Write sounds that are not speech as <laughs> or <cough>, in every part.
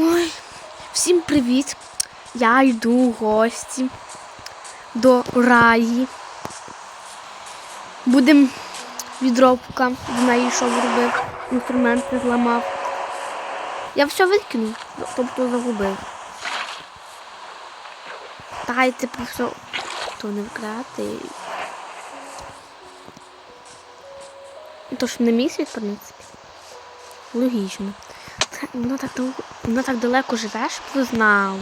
Ой, всім привіт! Я йду в гості до раї. Будем відробка, до неї йшов робив, інструменти зламав. Я все викинув, тобто загубив. Дайте про все. То не вкрати. То ж не мій світ, в принципі. Логічно. Та, Вона так, довго- вона так далеко живе, щоб ви.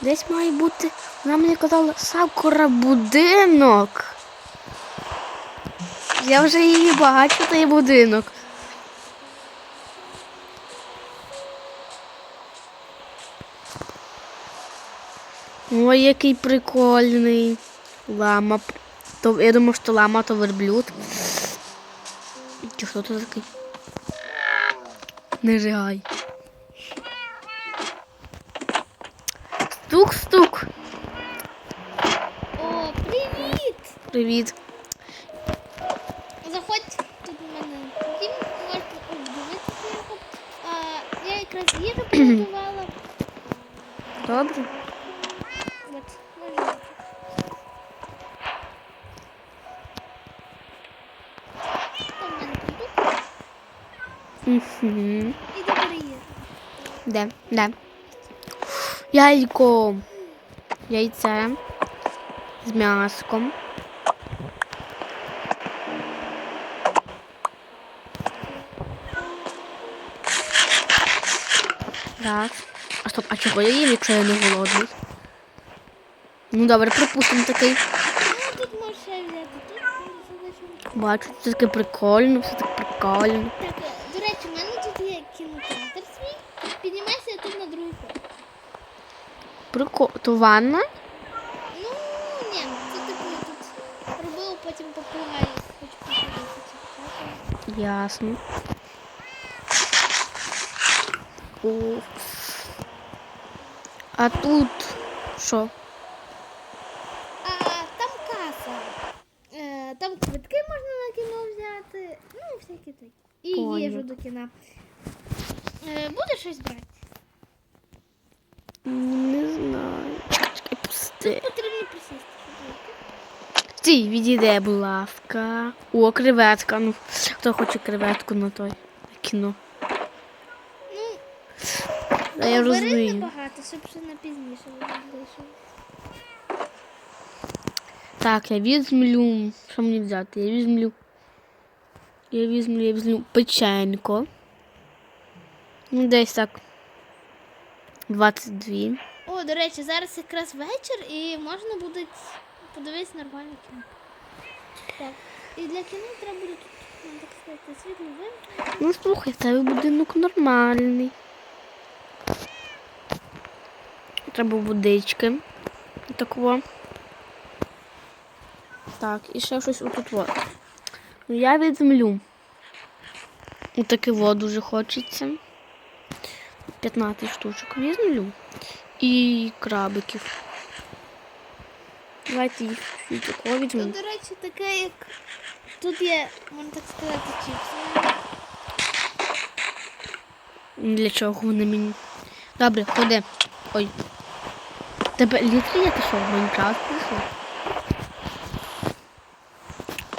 Десь має бути, вона мені казала, сакура будинок. Я вже її бачу, той будинок. Ой, який прикольний. Лама. Я думаю, що лама то верблюд. Чи хто це такий? Не жигай. Стук-стук. О, привіт! Привіт. Заходь тут у мене дім, можете обдивитися його. Я якраз їжу <clears throat> приготувала. Добре. От, можете. Там в мене продукт. Угу. І добре їжу. Де? Де? Яйко. Яйце. З м'яском. Так. А стоп, а чого я їм, якщо я не голодний? Ну добре, припустимо такий. Ну. Бачу, це таке прикольно, все так прикольно. Так, до речі, мене Прикольно. То ванна? Ну, ні, це типу тут робила, потім попугай. Хочу. Ясно. О. А тут що? Пусти. Потрібно присісти. Стій, відійде, будь ласка. О, креветка. Ну, хто хоче креветку на той на кіно. Ну, я розумію. небагато, щоб ще на пізніше вийшов. Так, я візьмлю. Що мені взяти? Я візьмлю. Я візьму, я візьму печенько. Ну, десь так. 22. До речі, зараз якраз вечір і можна буде подивитися нормальне кіно. Так. І для кіно треба буде тут, ну, так сказати, світло вимкнути. Ну, слухай, тебе будинок нормальний. Треба водички. Такого. Так, і ще щось отут от. Ну, я візьмлю. Отаке во дуже хочеться. 15 штучок візьмлю. І крабиків. Давайте їх такого візьму. Тут, до речі, таке, як тут є, можна так сказати, чіпси. Для чого вони мені? Добре, ходи. Ой. Тебе літри є ти що, в Майнкрафт прийшов?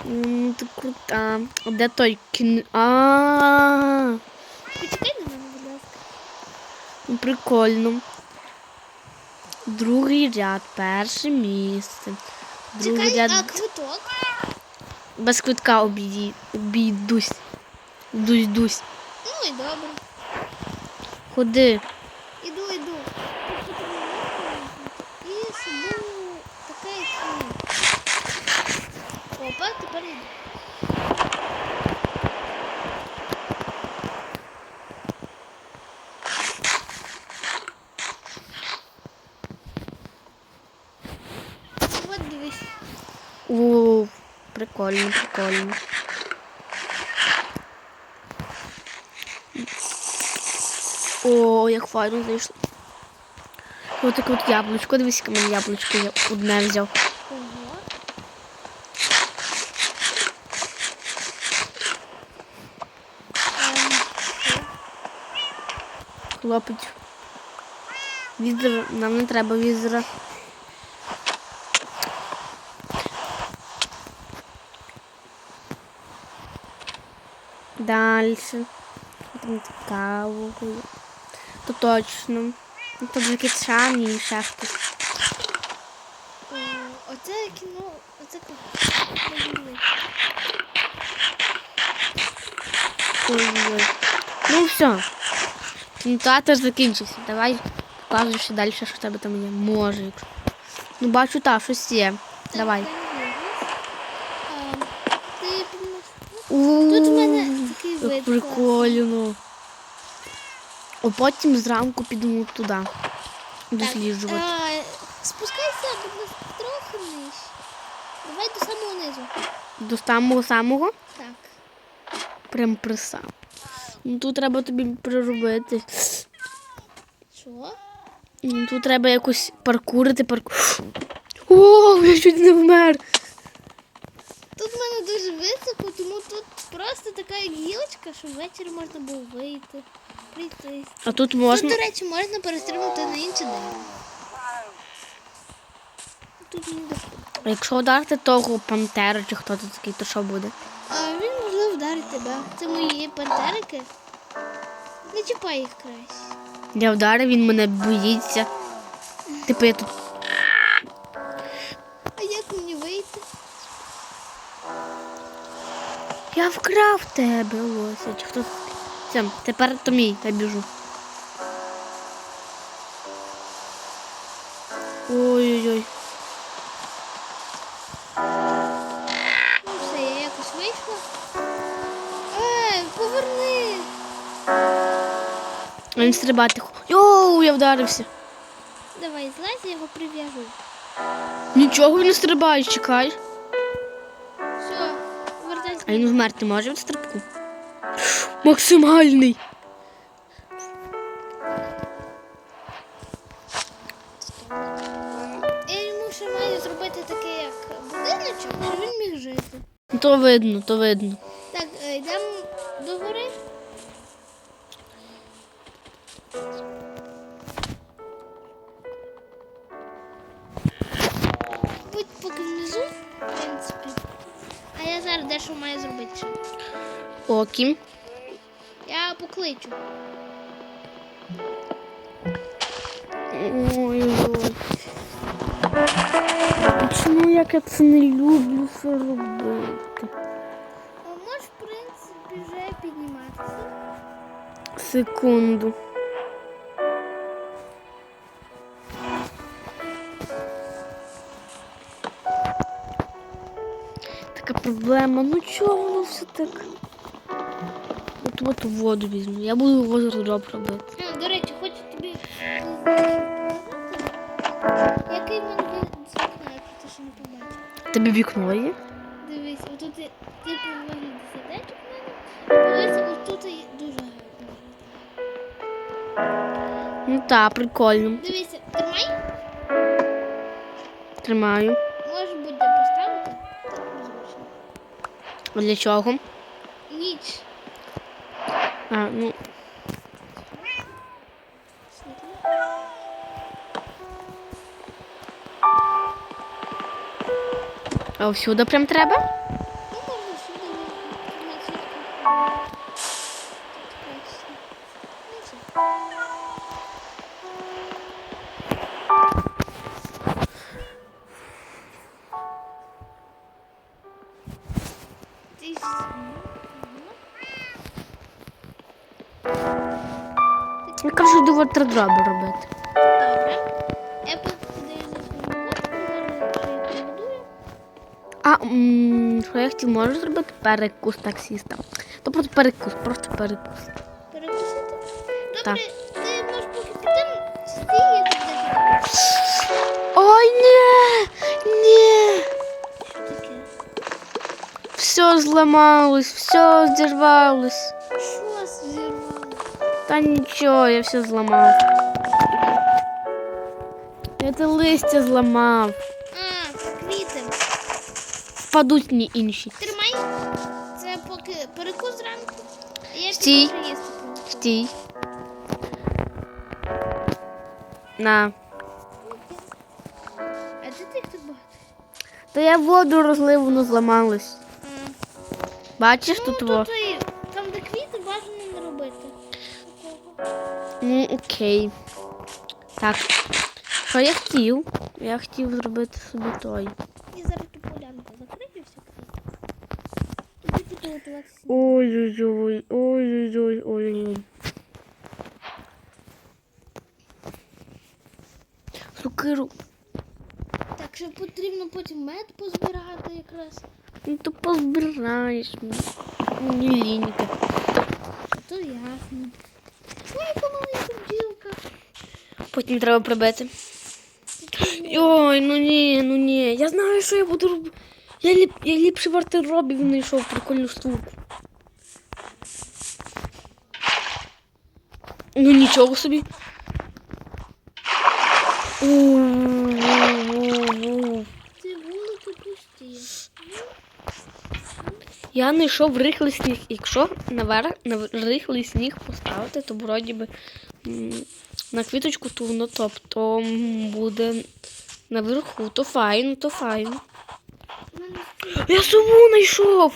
М, Ти крута. А Де той кін... А, Почекай на мене, будь ласка. прикольно. Другий ряд, перше місце. Другий Чекай, ряд а квиток? без квитка обійді... обійдусь. Дусь, дусь. Ну і добре. Ходи. Іду, іду. Тут потрібно вимкнути. І собі таке кіно. Опа, тепер іду. От дивись. О, прикольно, прикольно. О, як файно зайшло. Ось таке от яблучко, дивись, яке мене яблучко я одне взяв. Хлопець. Візер, нам не треба візера. Дальше. Там цікаво. То точно. Ну, Тут же кітшан і ще хтось. О, оце кіно, оце кіно. Ой-ой. Ну все. Кінотеатр закінчився. Давай показуй ще далі, що в тебе там є. Може. якщо. Ну бачу, та, щось є. Давай. Ти подумаєш, Тут в мене такий Як прикольно. А потім зранку підемо туди. так, Досліджувати. а, спускайся, будь ласка, трохи нижче. Давай до самого низу. До самого самого. Так. Прям приса. Ну тут треба тобі приробити. Що? Ну, Тут треба якось паркурити, паркур. <gasps> О, я чуть не вмер. Тут в мене дуже високо, тому тут просто така гілочка, що ввечері можна було вийти, прийти. А тут можна. Тут, до речі, можна перестрибнути на інше дерево. Тут не доходить. А якщо вдарити того пантера чи хто тут такий, то що буде? А він можливо вдарить тебе. Це мої пантерики. Не чіпай їх краще. Я вдарив, він мене боїться. Типу я тут. Я вкрав тебе, Лося. Чи хто? Все, тепер то мій, я біжу. Ой-ой-ой. Ну все, я якось вийшла. Поверни. Він стрибати. Йоу, я вдарився. Давай, злазь, я його прив'яжу. Нічого він не стрибає, чекай. А він вмерти може від стрибку? Максимальний. Я йому ще маю зробити таке, як будиночок, щоб він міг жити. То видно, то видно. Окі. Я покличу. Ой-ой. Чому як я це не люблю це робити? А можеш, в принципі, вже підніматися. Секунду. Така проблема. Ну чого воно все так? От от воду візьму. Я буду воду дроб робити. А, до речі, хочу тобі е, який в мене вид з вікна, якщо ти ще не побачив. Тебе вікно є? Дивись, отут є типу вигляд садечок в мене. Ось отут є дуже гарно. Ну так, прикольно. Дивися, тримай, Тримаю. можеш будь-де поставити. А для чого? А, ну, а всюди прям треба? Й побудую. А, що я хотів, можу зробити перекус таксіста. То просто перекус, просто перекус. Перекусити? Так. Добре, ти можеш поки піти стій. Ой, ні! Ні! Що таке? Все зламалось, все зірвалось. Та нічого, я все зламав. Я це листя зламав. А, квіти. Впадуть мені інші. Тримай. Це поки перекус зранку. Я Стій. ще їсти. Стій. На. А де ти їх так багато? Та я воду розлив, воно зламалось. Бачиш Ну, тут во? ти, там, окей. Так. Що я хотів? Я хотів зробити собі той. І зараз ту полянку закрию все. Ой-ой-ой, ой-ой-ой, ой-ой. Сукиру. Так що потрібно потім мед позбирати якраз. Ну то позбираєш. Мені лінька. То ясно. Ой, бджілка. Потім треба прибити. Ой, ну ні, ну ні. Я знаю, що я буду робити. Я, ліп... я ліпше в артиробі знайшов прикольну штуку. Ну нічого собі. Ці вулики пусті. Я знайшов рихлий сніг. Якщо на рихлий сніг поставити, то вроді би на квіточку ту воно тобто буде наверху. То файно, то стільки Я сову знайшов!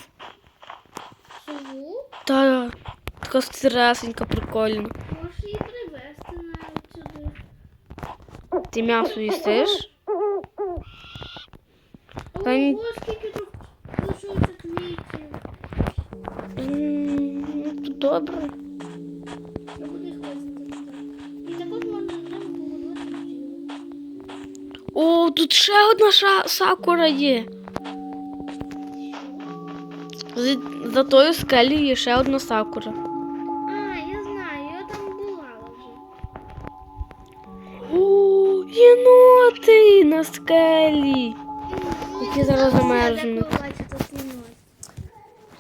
сову. Та така стресенька, прикольна. Можеш її привезти навіть сюди. Ти м'ясо їстиш? Ого, скільки тут лишується квітів. М, ну, то Добре. Я буду їх везти. Тут ще одна ша- сакура є. За, за тою скелею є ще одна сакура. А, я знаю, я там була вже. О, єноти на скелі. Які зараз замерзнуть.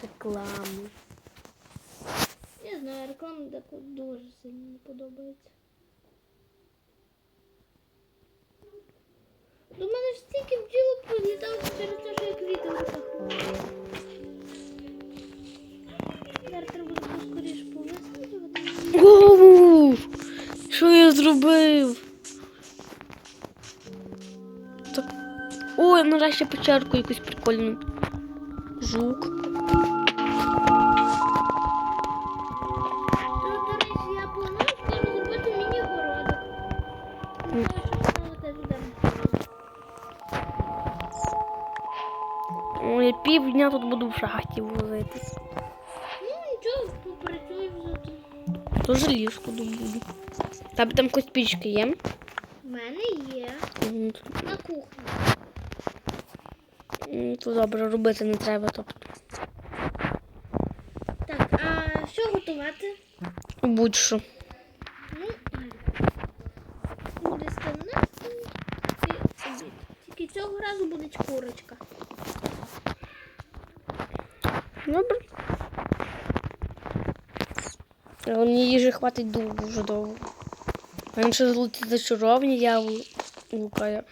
Реклама. Я знаю, реклама дуже сильно не подобається. До мене ж стільки бджілок прилітало через те, що я квіти мала. Зараз треба буде поскоріше повисити. Що я зробив? Так. Ой, нарешті печерку якусь прикольну. Жук. Я півдня тут буду в шахті возитись. Ну, нічого, попрацюю вже тут. То желізку добуду. Тебе там якось пічки є? У мене є Мгм. на кухні. То добре, робити не треба, тобто. Так, а що готувати? Будь-що. Ну, буде і обід. Тільки цього разу буде курочка. Добре. А Мені їжі хватить дуже довго. Він ще золоті зачаровані я-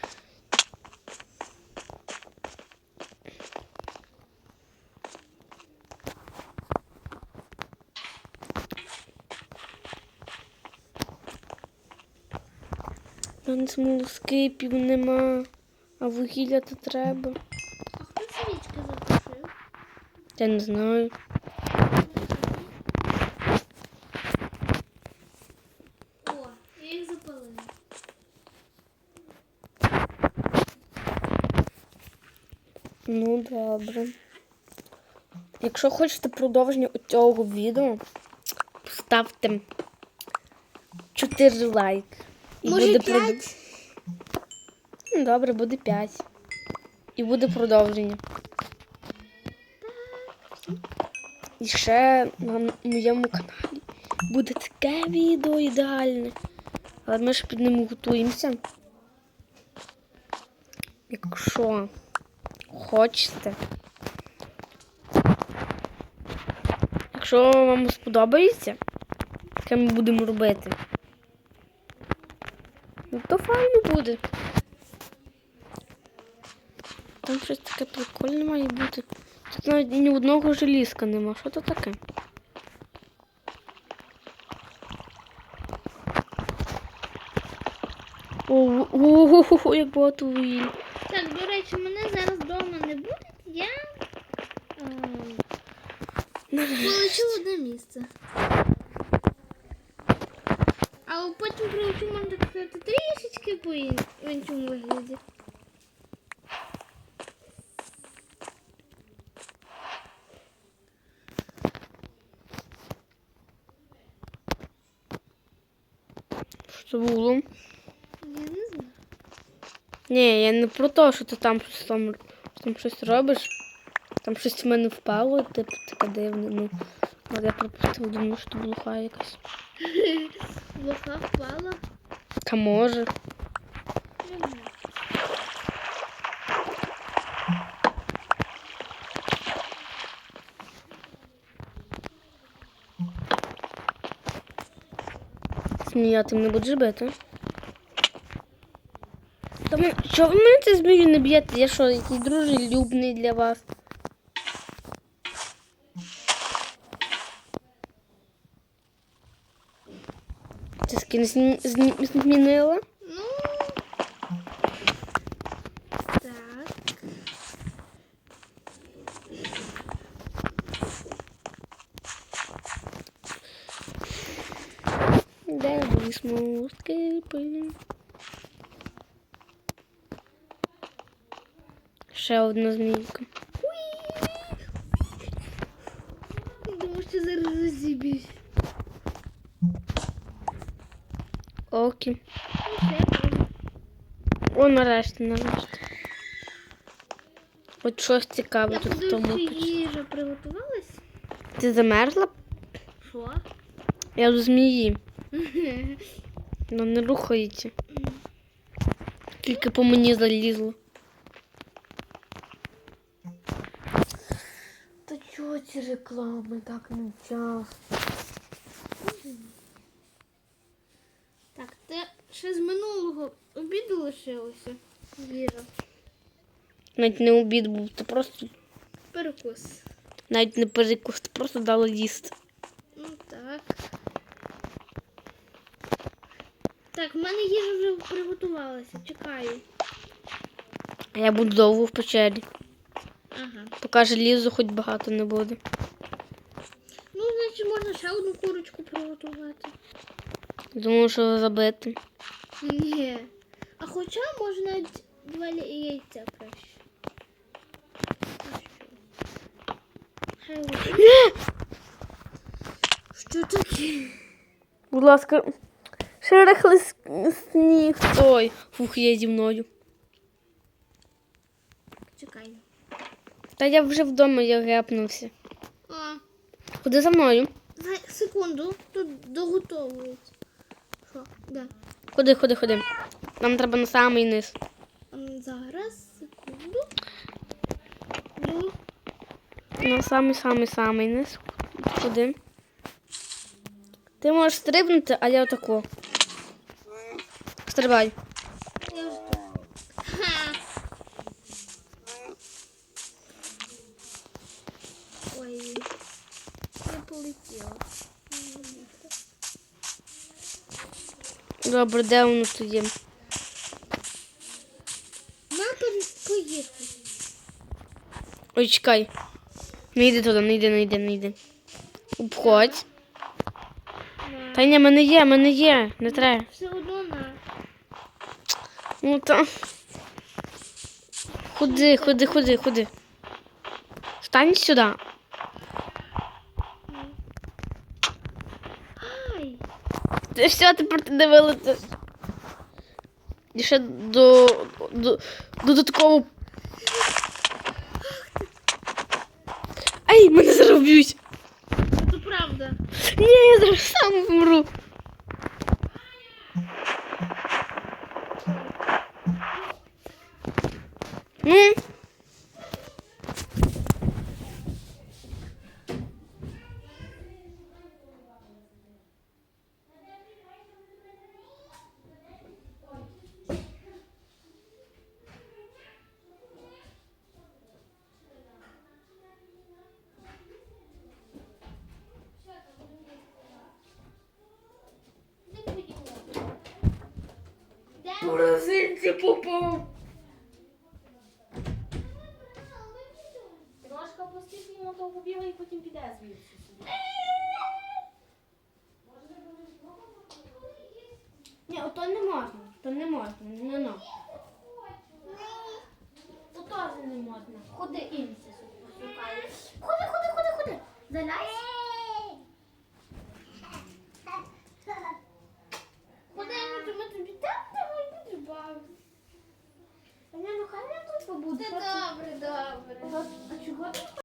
У мене смолоскипів нема, а вугілля то треба. А хто свічки затушив? Я не знаю. О, я їх запалила. Ну, добре. Якщо хочете продовження у цього відео, ставте 4 лайк. І Може, буде п'ять? прод- Ну, Добре, буде 5. І буде продовження. І ще на моєму каналі буде таке відео ідеальне. Але ми ж під ним готуємося. Якщо хочете. Якщо вам сподобається, яке ми будемо робити, ну то файно буде. Там щось таке прикольне має бути. Тут навіть ні одного желізка нема. Що то таке? Ого, як багато вугілля. Так, до речі, мене зараз вдома не буде, я ем, полечу одне місце. А потім так сказати, трішечки по іншому вигляді. Що це було? Я не знаю. Ні, я не про те, що ти там щось там, там щось робиш. Там щось в мене впало, типу таке дивне. Ну, але я пропустив, думаю, що це блуха якась. <laughs> Блоха впала. Та може. Не знаю. Сміяти не будеш бити. Та ми, що ви мене це змію не б'єте? Я що, якийсь дружелюбний для вас? Ти скін змінила? Ну. Так. Де висмо скипи? Ще одна змійка. Думаю, що зараз розіб'юсь. Можна. О, нарешті, нарешті. От щось цікаве Я тут в тому. чи їжа приготувалась. Ти замерзла? Що? Я до змії. <laughs> Вона не рухається. Тільки по мені залізло. Та чого ці реклами так не час? Так, те ще з минулого обіду лишилося. Їжа. Навіть не обід був, це просто Перекус. навіть не перекус, це просто дали їсти. Ну так. Так, в мене їжа вже приготувалася. Чекаю. Я буду довго в печері. Ага. Поки желізу хоч багато не буде. Ну, значить, можна ще одну курочку приготувати. Думаю, що забити. Ні. А хоча можна два яйця краще. Що? Що таке? Будь ласка, шерехли сніг. Ой, фух, є зі мною. Чекай. Та я вже вдома, я гепнувся. А, Ходи за мною. секунду. Тут доготовують. Що? Де? Ходи, ходи, ходи. Нам треба на самий низ. Зараз, секунду. Ну, На самий самий самий низ. Ходи. Ти можеш стрибнути, а я отако. Стрибай. я вже тут. Ха. Ой, я полетіла. Добре, де воно тут є? Мапа поїхати. Ой, чекай. Не йди туди, не йди, не йди, не йди. Обходь. Та ні, мене є, мене є. Не треба. Все одно на. Ну та. Ходи, ходи, ходи, ходи. Встань сюди. Ай! Ти все, тепер ти не вилетиш. І ще до, до додатково. Ай, мене зараз вб'ють. Це правда. Ні, я зараз сам вмру. Ну. морозильці типу попав. Трошка постійно того побігає і потім піде звідси.